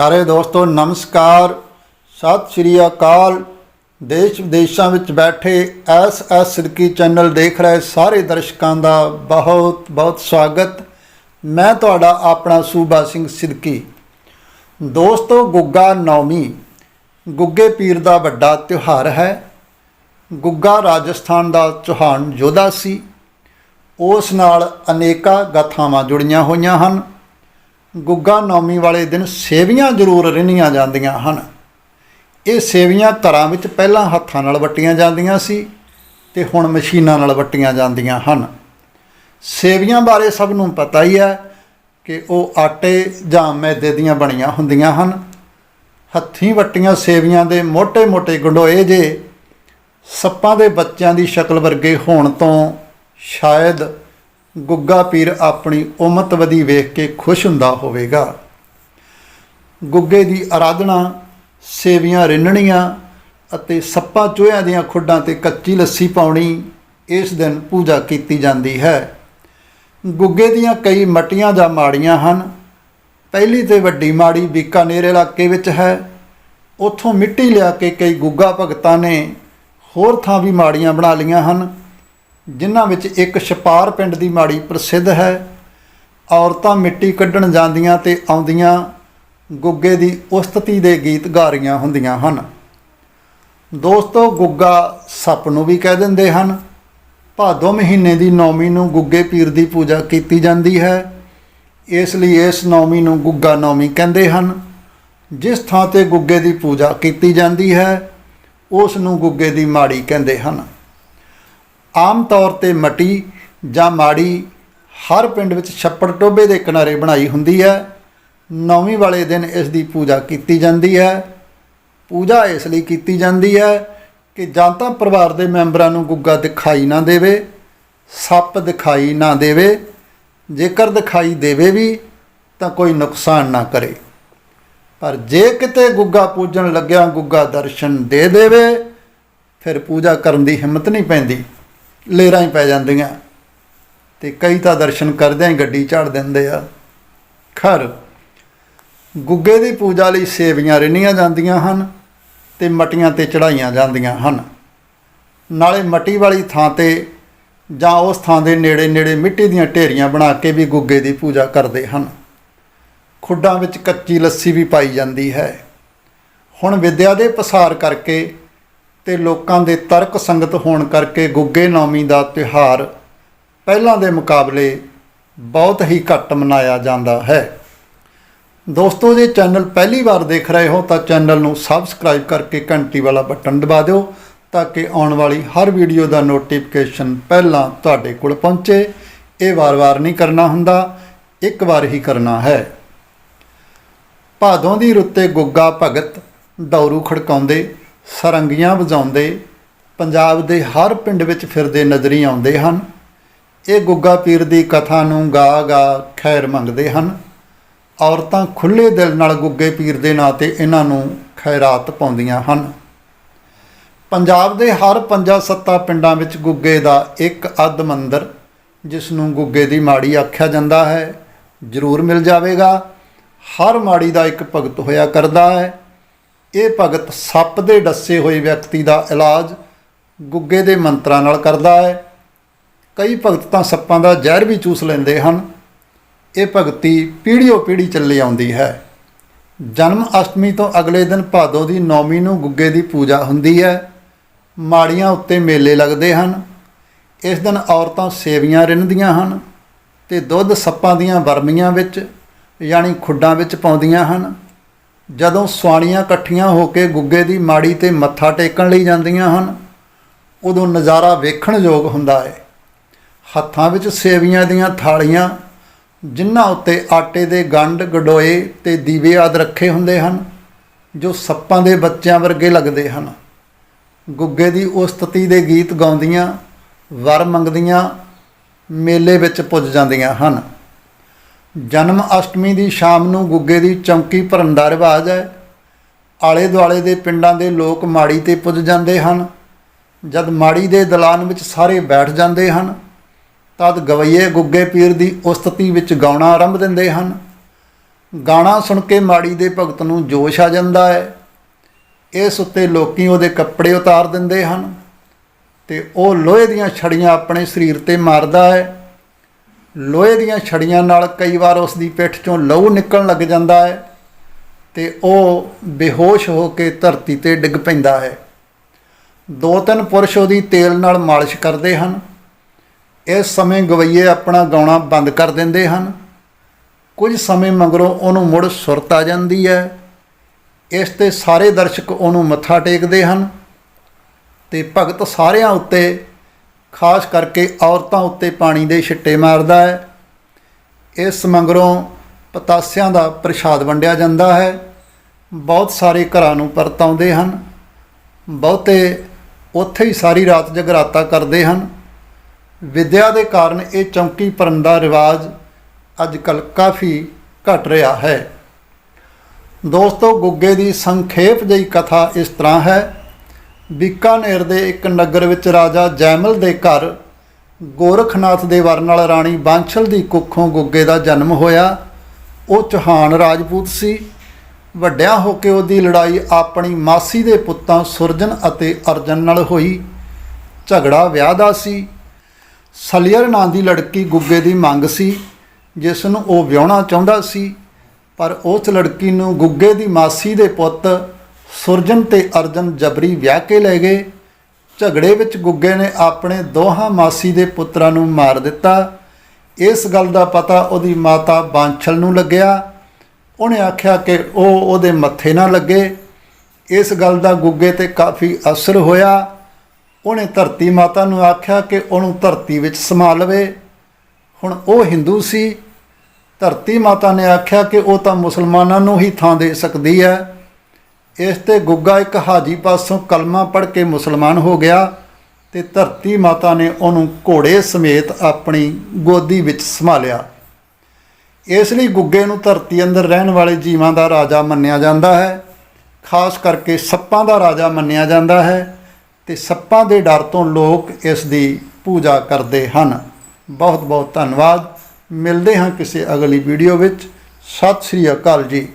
ਪਿਆਰੇ ਦੋਸਤੋ, ਨਮਸਕਾਰ। ਸਤਿ ਸ਼੍ਰੀ ਅਕਾਲ। ਦੇਸ਼ ਵਿਦੇਸ਼ਾਂ ਵਿੱਚ ਬੈਠੇ ਐਸ ਐਸ ਸਿਰਕੀ ਚੈਨਲ ਦੇਖ ਰਹੇ ਸਾਰੇ ਦਰਸ਼ਕਾਂ ਦਾ ਬਹੁਤ ਬਹੁਤ ਸਵਾਗਤ। ਮੈਂ ਤੁਹਾਡਾ ਆਪਣਾ ਸੂਬਾ ਸਿੰਘ ਸਿਰਕੀ ਦੋਸਤੋ, ਗੁੱਗਾ ਨੌਮੀ, ਗੁੱਗੇ ਪੀਰ ਦਾ ਵੱਡਾ ਤਿਉਹਾਰ ਹੈ। ਗੁੱਗਾ ਰਾਜਸਥਾਨ ਦਾ ਚੌਹਾਨ ਯੋਧਾ ਸੀ। ਉਸ ਨਾਲ ਅਨੇਕਾਂ ਗਾਥਾਵਾਂ ਜੁੜੀਆਂ ਹੋਈਆਂ ਹਨ। ਗੁੱਗਾ ਨੌਮੀ ਵਾਲੇ ਦਿਨ ਸੇਵੀਆਂ ਜ਼ਰੂਰ ਰਿੰਨੀਆਂ ਜਾਂਦੀਆਂ ਹਨ। ਇਹ ਸੇਵੀਆਂ ਘਰਾਂ ਵਿੱਚ ਪਹਿਲਾਂ ਹੱਥਾਂ ਨਾਲ ਵੱਟੀਆਂ ਜਾਂਦੀਆਂ ਸੀ ਤੇ ਹੁਣ ਮਸ਼ੀਨਾਂ ਨਾਲ ਵੱਟੀਆਂ ਜਾਂਦੀਆਂ ਹਨ। ਸੇਵੀਆਂ ਬਾਰੇ ਸਭ ਨੂੰ ਪਤਾ ਹੀ ਹੈ ਕਿ ਉਹ ਆਟੇ ਜਾਂ ਮੈਦੇ ਦੀਆਂ ਬਣੀਆਂ ਹੁੰਦੀਆਂ ਹਨ। ਹੱਥੀਂ ਵੱਟੀਆਂ ਸੇਵੀਆਂ ਦੇ ਮੋٹے-ਮੋٹے ਗੰਡੋਏ ਜੇ ਸੱਪਾਂ ਦੇ ਬੱਚਿਆਂ ਦੀ ਸ਼ਕਲ ਵਰਗੇ ਹੋਣ ਤੋਂ ਸ਼ਾਇਦ ਗੁੱਗਾ ਪੀਰ ਆਪਣੀ ਉਮਤ ਵਧੀ ਵੇਖ ਕੇ ਖੁਸ਼ ਹੁੰਦਾ ਹੋਵੇਗਾ। ਗੁੱਗੇ ਦੀ ਆਰਾਧਨਾ ਸੇਵੀਆਂ ਰਿੰਨਣੀਆਂ ਅਤੇ ਸੱਪਾਂ ਚੋਹਿਆਂ ਦੀਆਂ ਖੁੱਡਾਂ ਤੇ ਕੱਚੀ ਲੱਸੀ ਪਾਉਣੀ ਇਸ ਦਿਨ ਪੂਜਾ ਕੀਤੀ ਜਾਂਦੀ ਹੈ। ਗੁੱਗੇ ਦੀਆਂ ਕਈ ਮਟੀਆਂ ਜਾਂ ਮਾੜੀਆਂ ਹਨ। ਪਹਿਲੀ ਤੇ ਵੱਡੀ ਮਾੜੀ ਬੀਕਾਨੇਰ ਇਲਾਕੇ ਵਿੱਚ ਹੈ। ਉੱਥੋਂ ਮਿੱਟੀ ਲਿਆ ਕੇ ਕਈ ਗੁੱਗਾ ਭਗਤਾਂ ਨੇ ਹੋਰ ਥਾਂ ਵੀ ਮਾੜੀਆਂ ਬਣਾ ਲਈਆਂ ਹਨ। ਜਿਨ੍ਹਾਂ ਵਿੱਚ ਇੱਕ ਛਪਾਰ ਪਿੰਡ ਦੀ ਮਾੜੀ ਪ੍ਰਸਿੱਧ ਹੈ। ਔਰਤਾਂ ਮਿੱਟੀ ਕੱਢਣ ਜਾਂਦੀਆਂ ਤੇ ਆਉਂਦੀਆਂ ਗੁੱਗੇ ਦੀ ਉਸਤਤੀ ਦੇ ਗੀਤ ਗਾ ਰਹੀਆਂ ਹੁੰਦੀਆਂ ਹਨ। ਦੋਸਤੋ, ਗੁੱਗਾ ਸੱਪ ਨੂੰ ਵੀ ਕਹਿ ਦਿੰਦੇ ਹਨ। ਭਾਦੋ ਮਹੀਨੇ ਦੀ ਨੌਮੀ ਨੂੰ ਗੁੱਗੇ ਪੀਰ ਦੀ ਪੂਜਾ ਕੀਤੀ ਜਾਂਦੀ ਹੈ। ਇਸ ਲਈ ਇਸ ਨੌਮੀ ਨੂੰ ਗੁੱਗਾ ਨੌਮੀ ਕਹਿੰਦੇ ਹਨ। ਜਿਸ ਥਾਂ ਤੇ ਗੁੱਗੇ ਦੀ ਪੂਜਾ ਕੀਤੀ ਜਾਂਦੀ ਹੈ, ਉਸ ਨੂੰ ਗੁੱਗੇ ਦੀ ਮਾੜੀ ਕਹਿੰਦੇ ਹਨ। ਆਮ ਤੌਰ ਤੇ ਮਟੀ ਜਾਂ ਮਾੜੀ ਹਰ ਪਿੰਡ ਵਿੱਚ ਛੱਪੜ ਟੋਬੇ ਦੇ ਕਿਨਾਰੇ ਬਣਾਈ ਹੁੰਦੀ ਹੈ। ਨੌਵੀਂ ਵਾਲੇ ਦਿਨ ਇਸ ਦੀ ਪੂਜਾ ਕੀਤੀ ਜਾਂਦੀ ਹੈ। ਪੂਜਾ ਇਸ ਲਈ ਕੀਤੀ ਜਾਂਦੀ ਹੈ ਕਿ ਜਾਂ ਤਾਂ ਪਰਿਵਾਰ ਦੇ ਮੈਂਬਰਾਂ ਨੂੰ ਗੁੱਗਾ ਦਿਖਾਈ ਨਾ ਦੇਵੇ, ਸੱਪ ਦਿਖਾਈ ਨਾ ਦੇਵੇ, ਜੇਕਰ ਦਿਖਾਈ ਦੇਵੇ ਵੀ ਤਾਂ ਕੋਈ ਨੁਕਸਾਨ ਨਾ ਕਰੇ। ਪਰ ਜੇ ਕਿਤੇ ਗੁੱਗਾ ਪੂਜਣ ਲੱਗਿਆ ਗੁੱਗਾ ਦਰਸ਼ਨ ਦੇ ਦੇਵੇ, ਫਿਰ ਪੂਜਾ ਕਰਨ ਦੀ ਹਿੰਮਤ ਨਹੀਂ ਪੈਂਦੀ। ਲੇਰਾਂ ਹੀ ਪੈ ਜਾਂਦੀਆਂ। ਤੇ ਕਈ ਤਾਂ ਦਰਸ਼ਨ ਕਰਦਿਆਂ ਹੀ ਗੱਡੀ ਝਾੜ ਦਿੰਦੇ ਆ। ਖਰ, ਗੁੱਗੇ ਦੀ ਪੂਜਾ ਲਈ ਸੇਵੀਆਂ ਰਿੰਨੀਆਂ ਜਾਂਦੀਆਂ ਹਨ ਤੇ ਮਟੀਆਂ ਤੇ ਚੜਾਈਆਂ ਜਾਂਦੀਆਂ ਹਨ। ਨਾਲੇ ਮਟੀ ਵਾਲੀ ਥਾਂ ਤੇ ਜਾਂ ਉਸ ਥਾਂ ਦੇ ਨੇੜੇ ਨੇੜੇ ਮਿੱਟੀ ਦੀਆਂ ਢੇਰੀਆਂ ਬਣਾ ਕੇ ਵੀ ਗੁੱਗੇ ਦੀ ਪੂਜਾ ਕਰਦੇ ਹਨ। ਖੁੱਡਾਂ ਵਿੱਚ ਕੱਚੀ ਲੱਸੀ ਵੀ ਪਾਈ ਜਾਂਦੀ ਹੈ। ਹੁਣ ਵਿਦਿਆ ਦੇ ਪਸਾਰ ਕਰਕੇ ਤੇ ਲੋਕਾਂ ਦੇ ਤਰਕ ਸੰਗਤ ਹੋਣ ਕਰਕੇ ਗੁੱਗੇ ਨੌਮੀ ਦਾ ਤਿਉਹਾਰ ਪਹਿਲਾਂ ਦੇ ਮੁਕਾਬਲੇ ਬਹੁਤ ਹੀ ਘੱਟ ਮਨਾਇਆ ਜਾਂਦਾ ਹੈ। ਦੋਸਤੋ, ਜੇ ਚੈਨਲ ਪਹਿਲੀ ਵਾਰ ਦੇਖ ਰਹੇ ਹੋ ਤਾਂ ਚੈਨਲ ਨੂੰ ਸਬਸਕ੍ਰਾਈਬ ਕਰਕੇ ਘੰਟੀ ਵਾਲਾ ਬਟਨ ਦਬਾ ਦਿਓ ਤਾਂ ਕਿ ਆਉਣ ਵਾਲੀ ਹਰ ਵੀਡੀਓ ਦਾ ਨੋਟੀਫਿਕੇਸ਼ਨ ਪਹਿਲਾਂ ਤੁਹਾਡੇ ਕੋਲ ਪਹੁੰਚੇ। ਇਹ ਵਾਰ-ਵਾਰ ਨਹੀਂ ਕਰਨਾ ਹੁੰਦਾ, ਇੱਕ ਵਾਰ ਹੀ ਕਰਨਾ ਹੈ। ਭਾਦੋਂ ਦੀ ਰੁੱਤੇ ਗੁੱਗਾ ਭਗਤ ਦੌਰੂ ਖੜਕਾਉਂਦੇ ਸਰੰਗੀਆਂ ਵਜਾਉਂਦੇ, ਪੰਜਾਬ ਦੇ ਹਰ ਪਿੰਡ ਵਿੱਚ ਫਿਰਦੇ ਨਜ਼ਰੀ ਆਉਂਦੇ ਹਨ। ਇਹ ਗੁੱਗਾ ਪੀਰ ਦੀ ਕਥਾ ਨੂੰ ਗਾ ਗਾ ਖੈਰ ਮੰਗਦੇ ਹਨ। ਔਰਤਾਂ ਖੁੱਲੇ ਦਿਲ ਨਾਲ ਗੁੱਗੇ ਪੀਰ ਦੇ ਨਾਂ ਤੇ ਇਹਨਾਂ ਨੂੰ ਖੈਰਾਤ ਪਾਉਂਦੀਆਂ ਹਨ। ਪੰਜਾਬ ਦੇ ਹਰ ਪੰਜਾ ਸੱਤਾ ਪਿੰਡਾਂ ਵਿੱਚ ਗੁੱਗੇ ਦਾ ਇੱਕ ਅੱਧ ਮੰਦਰ, ਜਿਸ ਨੂੰ ਗੁੱਗੇ ਦੀ ਮਾੜੀ ਆਖਿਆ ਜਾਂਦਾ ਹੈ, ਜ਼ਰੂਰ ਮਿਲ ਜਾਵੇਗਾ। ਹਰ ਮਾੜੀ ਦਾ ਇੱਕ ਭਗਤ ਹੋਇਆ ਕਰਦਾ ਹੈ। ਇਹ ਭਗਤ ਸੱਪ ਦੇ ਡੱਸੇ ਹੋਏ ਵਿਅਕਤੀ ਦਾ ਇਲਾਜ ਗੁੱਗੇ ਦੇ ਮੰਤਰਾਂ ਨਾਲ ਕਰਦਾ ਹੈ। ਕਈ ਭਗਤ ਤਾਂ ਸੱਪਾਂ ਦਾ ਜ਼ਹਿਰ ਵੀ ਚੂਸ ਲੈਂਦੇ ਹਨ। ਇਹ ਭਗਤੀ ਪੀੜ੍ਹੀਓ ਪੀੜ੍ਹੀ ਚੱਲੀ ਆਉਂਦੀ ਹੈ। ਜਨਮ ਅਸ਼ਟਮੀ ਤੋਂ ਅਗਲੇ ਦਿਨ ਭਾਦੋ ਦੀ ਨੌਮੀ ਨੂੰ ਗੁੱਗੇ ਦੀ ਪੂਜਾ ਹੁੰਦੀ ਹੈ। ਮਾੜੀਆਂ ਉੱਤੇ ਮੇਲੇ ਲੱਗਦੇ ਹਨ। ਇਸ ਦਿਨ ਔਰਤਾਂ ਸੇਵੀਆਂ ਰਿੰਨਦੀਆਂ ਹਨ ਤੇ ਦੁੱਧ ਸੱਪਾਂ ਦੀਆਂ ਵਰਮੀਆਂ ਵਿੱਚ, ਯਾਨੀ ਖੁੱਡਾਂ ਵਿੱਚ ਪਾਉਂਦੀਆਂ ਹਨ। ਜਦੋਂ ਸਵਾਣੀਆਂ ਇਕੱਠੀਆਂ ਹੋ ਕੇ ਗੁੱਗੇ ਦੀ ਮਾੜੀ ਤੇ ਮੱਥਾ ਟੇਕਣ ਲਈ ਜਾਂਦੀਆਂ ਹਨ, ਉਦੋਂ ਨਜ਼ਾਰਾ ਵੇਖਣ ਯੋਗ ਹੁੰਦਾ ਹੈ। ਹੱਥਾਂ ਵਿੱਚ ਸੇਵੀਆਂ ਦੀਆਂ ਥਾਲੀਆਂ, ਜਿਨ੍ਹਾਂ ਉੱਤੇ ਆਟੇ ਦੇ ਗੰਢ, ਗਡੋਏ ਤੇ ਦੀਵੇ ਆਦ ਰੱਖੇ ਹੁੰਦੇ ਹਨ, ਜੋ ਸੱਪਾਂ ਦੇ ਬੱਚਿਆਂ ਵਰਗੇ ਲੱਗਦੇ ਹਨ। ਗੁੱਗੇ ਦੀ ਉਸਤਤੀ ਦੇ ਗੀਤ ਗਾਉਂਦੀਆਂ, ਵਰ ਮੰਗਦੀਆਂ, ਮੇਲੇ ਵਿੱਚ ਪੁੱਜ ਜਾਂਦੀਆਂ ਹਨ। ਜਨਮ ਅਸ਼ਟਮੀ ਦੀ ਸ਼ਾਮ ਨੂੰ ਗੁੱਗੇ ਦੀ ਚੌਂਕੀ ਭਰਨ ਦਾ ਰਿਵਾਜ ਹੈ। ਆਲੇ ਦੁਆਲੇ ਦੇ ਪਿੰਡਾਂ ਦੇ ਲੋਕ ਮਾੜੀ ਤੇ ਪੁੱਜ ਜਾਂਦੇ ਹਨ। ਜਦ ਮਾੜੀ ਦੇ ਦਲਾਨ ਵਿੱਚ ਸਾਰੇ ਬੈਠ ਜਾਂਦੇ ਹਨ, ਤਦ ਗਵਈਏ ਗੁੱਗੇ ਪੀਰ ਦੀ ਉਸਤਤੀ ਵਿੱਚ ਗਾਉਣਾ ਆਰੰਭ ਦਿੰਦੇ ਹਨ। ਗਾਣਾ ਸੁਣ ਕੇ ਮਾੜੀ ਦੇ ਭਗਤ ਨੂੰ ਜੋਸ਼ ਆ ਜਾਂਦਾ ਹੈ। ਇਸ ਉੱਤੇ ਲੋਕੀ ਉਹਦੇ ਕੱਪੜੇ ਉਤਾਰ ਦਿੰਦੇ ਹਨ ਤੇ ਉਹ ਲੋਹੇ ਦੀਆਂ ਛੜੀਆਂ ਆਪਣੇ ਸਰੀਰ ਤੇ ਮਾਰਦਾ ਹੈ। ਲੋਹੇ ਦੀਆਂ ਛੜੀਆਂ ਨਾਲ ਕਈ ਵਾਰ ਉਸ ਦੀ ਪਿੱਠ ਚੋਂ ਲਹੂ ਨਿਕਲਣ ਲੱਗ ਜਾਂਦਾ ਹੈ ਤੇ ਉਹ ਬੇਹੋਸ਼ ਹੋ ਕੇ ਧਰਤੀ ਤੇ ਡਿੱਗ ਪੈਂਦਾ ਹੈ। ਦੋ ਤਿੰਨ ਪੁਰਸ਼ ਉਹਦੀ ਤੇਲ ਨਾਲ ਮਾਲਿਸ਼ ਕਰਦੇ ਹਨ। ਇਸ ਸਮੇਂ ਗਵਈਏ ਆਪਣਾ ਗਾਉਣਾ ਬੰਦ ਕਰ ਦਿੰਦੇ ਹਨ। ਕੁਝ ਸਮੇਂ ਮਗਰੋਂ ਉਹਨੂੰ ਮੁੜ ਸੁਰਤ ਆ ਜਾਂਦੀ ਹੈ। ਇਸ ਤੇ ਸਾਰੇ ਦਰਸ਼ਕ ਉਹਨੂੰ ਮੱਥਾ ਟੇਕਦੇ ਹਨ ਤੇ ਭਗਤ ਸਾਰਿਆਂ ਉੱਤੇ ਖਾਸ ਕਰਕੇ ਔਰਤਾਂ ਉੱਤੇ ਪਾਣੀ ਦੇ ਛਿੱਟੇ ਮਾਰਦਾ ਹੈ। ਇਸ ਮਗਰੋਂ ਪਤਾਸਿਆਂ ਦਾ ਪ੍ਰਸ਼ਾਦ ਵੰਡਿਆ ਜਾਂਦਾ ਹੈ। ਬਹੁਤ ਸਾਰੇ ਘਰਾਂ ਨੂੰ ਪਰਤ ਆਉਂਦੇ ਹਨ। ਬਹੁਤੇ ਉੱਥੇ ਹੀ ਸਾਰੀ ਰਾਤ ਜਗਰਾਤਾ ਕਰਦੇ ਹਨ। ਵਿਦਿਆ ਦੇ ਕਾਰਨ ਇਹ ਚੌਂਕੀ ਭਰਨ ਦਾ ਰਿਵਾਜ ਅੱਜ ਕੱਲ੍ਹ ਕਾਫੀ ਘਟ ਰਿਹਾ ਹੈ। ਦੋਸਤੋ, ਗੁੱਗੇ ਦੀ ਸੰਖੇਪ ਜਿਹੀ ਕਥਾ ਇਸ ਤਰ੍ਹਾਂ ਹੈ। ਬੀਕਾਨੇਰ ਦੇ ਇੱਕ ਨਗਰ ਵਿੱਚ ਰਾਜਾ ਜੈਮਲ ਦੇ ਘਰ ਗੋਰਖਨਾਥ ਦੇ ਵਰ ਨਾਲ ਰਾਣੀ ਬਾਂਛਲ ਦੀ ਕੁੱਖੋਂ ਗੁੱਗੇ ਦਾ ਜਨਮ ਹੋਇਆ। ਉਹ ਚੌਹਾਨ ਰਾਜਪੂਤ ਸੀ। ਵੱਡਿਆਂ ਹੋ ਕੇ ਉਹਦੀ ਲੜਾਈ ਆਪਣੀ ਮਾਸੀ ਦੇ ਪੁੱਤਾਂ ਸੁਰਜਨ ਅਤੇ ਅਰਜਨ ਨਾਲ ਹੋਈ। ਝਗੜਾ ਵਿਆਹ ਦਾ ਸੀ। ਸਲੀਅਰ ਨਾਂ ਦੀ ਲੜਕੀ ਗੁੱਗੇ ਦੀ ਮੰਗ ਸੀ, ਜਿਸ ਨੂੰ ਉਹ ਵਿਆਹਣਾ ਚਾਹੁੰਦਾ ਸੀ। ਪਰ ਉਸ ਲੜਕੀ ਨੂੰ ਗੁੱਗੇ ਦੀ ਮਾਸੀ ਦੇ ਪੁੱਤ ਸੁਰਜਨ ਤੇ ਅਰਜਨ ਜਬਰੀ ਵਿਆਹ ਕੇ ਲੈ ਗਏ। ਝਗੜੇ ਵਿੱਚ ਗੁੱਗੇ ਨੇ ਆਪਣੇ ਦੋਹਾਂ ਮਾਸੀ ਦੇ ਪੁੱਤਰਾਂ ਨੂੰ ਮਾਰ ਦਿੱਤਾ। ਇਸ ਗੱਲ ਦਾ ਪਤਾ ਉਹਦੀ ਮਾਤਾ ਬਾਂਛਲ ਨੂੰ ਲੱਗਿਆ। ਉਹਨੇ ਆਖਿਆ ਕਿ ਉਹ ਉਹਦੇ ਮੱਥੇ ਨਾ ਲੱਗੇ। ਇਸ ਗੱਲ ਦਾ ਗੁੱਗੇ ਤੇ ਕਾਫੀ ਅਸਰ ਹੋਇਆ। ਉਹਨੇ ਧਰਤੀ ਮਾਤਾ ਨੂੰ ਆਖਿਆ ਕਿ ਉਹਨੂੰ ਧਰਤੀ ਵਿੱਚ ਸਮਾ ਲਵੇ। ਹੁਣ ਉਹ ਹਿੰਦੂ ਸੀ। ਧਰਤੀ ਮਾਤਾ ਨੇ ਆਖਿਆ ਕਿ ਉਹ ਤਾਂ ਮੁਸਲਮਾਨਾਂ ਨੂੰ ਹੀ ਥਾਂ ਦੇ ਸਕਦੀ ਹੈ। ਇਸ ਤੇ ਗੁੱਗਾ ਇੱਕ ਹਾਜੀ ਪਾਸੋਂ ਕਲਮਾ ਪੜ੍ਹ ਕੇ ਮੁਸਲਮਾਨ ਹੋ ਗਿਆ ਤੇ ਧਰਤੀ ਮਾਤਾ ਨੇ ਉਹਨੂੰ ਘੋੜੇ ਸਮੇਤ ਆਪਣੀ ਗੋਦੀ ਵਿੱਚ ਸੰਭਾਲਿਆ। ਇਸ ਲਈ ਗੁੱਗੇ ਨੂੰ ਧਰਤੀ ਅੰਦਰ ਰਹਿਣ ਵਾਲੇ ਜੀਵਾਂ ਦਾ ਰਾਜਾ ਮੰਨਿਆ ਜਾਂਦਾ ਹੈ। ਖਾਸ ਕਰਕੇ ਸੱਪਾਂ ਦਾ ਰਾਜਾ ਮੰਨਿਆ ਜਾਂਦਾ ਹੈ ਤੇ ਸੱਪਾਂ ਦੇ ਡਰ ਤੋਂ ਲੋਕ ਇਸ ਦੀ ਪੂਜਾ ਕਰਦੇ ਹਨ। ਬਹੁਤ ਬਹੁਤ ਧੰਨਵਾਦ। ਮਿਲਦੇ ਹਾਂ ਕਿਸੇ ਅਗਲੀ ਵੀਡੀਓ ਵਿੱਚ। ਸਤਿ ਸ੍ਰੀ ਅਕਾਲ ਜੀ।